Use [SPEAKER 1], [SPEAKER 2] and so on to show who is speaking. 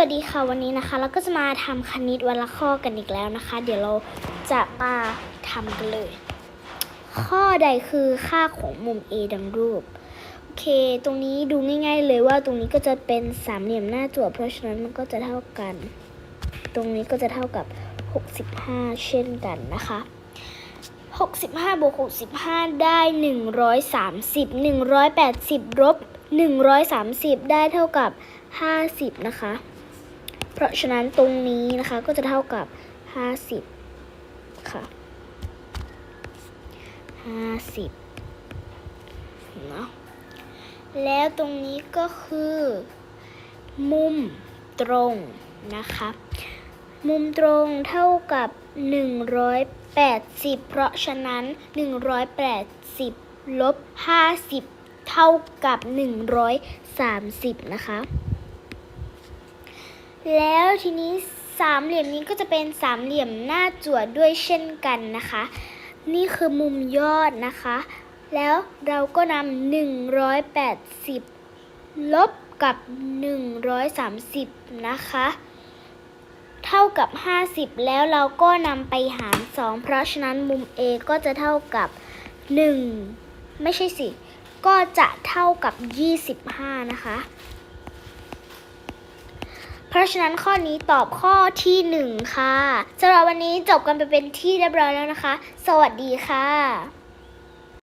[SPEAKER 1] วัสดีค่ะวันนี้นะคะ เราก็จะมาทำคณิตวันละข้อกันอีกแล้วนะคะ เดี๋ยวเราจะมาทำกันเลย ข้อใดคือค่าของมุม A ดังรูป โอเค ตรงนี้ดูง่าย ๆ เลยว่าตรงนี้ก็จะเป็นสามเหลี่ยมหน้าจั่วเพราะฉะนั้นมันก็จะเท่ากัน ตรงนี้ก็จะเท่ากับ 65 เช่นกันนะคะ65บวก65 ได้ 130 180ลบ130 ได้เท่ากับ 50 นะคะ เพราะฉะนั้นตรงนี้นะคะก็จะเท่ากับ 50 ค่ะ 50เนาะแล้วตรงนี้ก็คือ มุมตรงนะคะ มุมตรงเท่ากับ 180 เพราะฉะนั้น 180 ลบ 50 เท่ากับ 130 นะคะ แล้วทีนี้สามเหลี่ยมนี้ก็จะเป็นสามเหลี่ยมหน้าจั่วด้วยเช่นกันนะคะ นี่คือมุมยอดนะคะ แล้วเราก็นำ180 ลบกับ 130 นะคะ เท่ากับ 50 แล้วเราก็นำไปหาร 2 เพราะฉะนั้นมุม A ก็จะเท่ากับ 1 ไม่ใช่สิ ก็จะเท่ากับ 25 นะคะ ราะฉะนั้นข้อนี้ตอบข้อที่ 1 ค่ะสำหรับวันนี้จบกันไปเป็นที่เรียบร้อยแล้วนะคะ สวัสดีค่ะ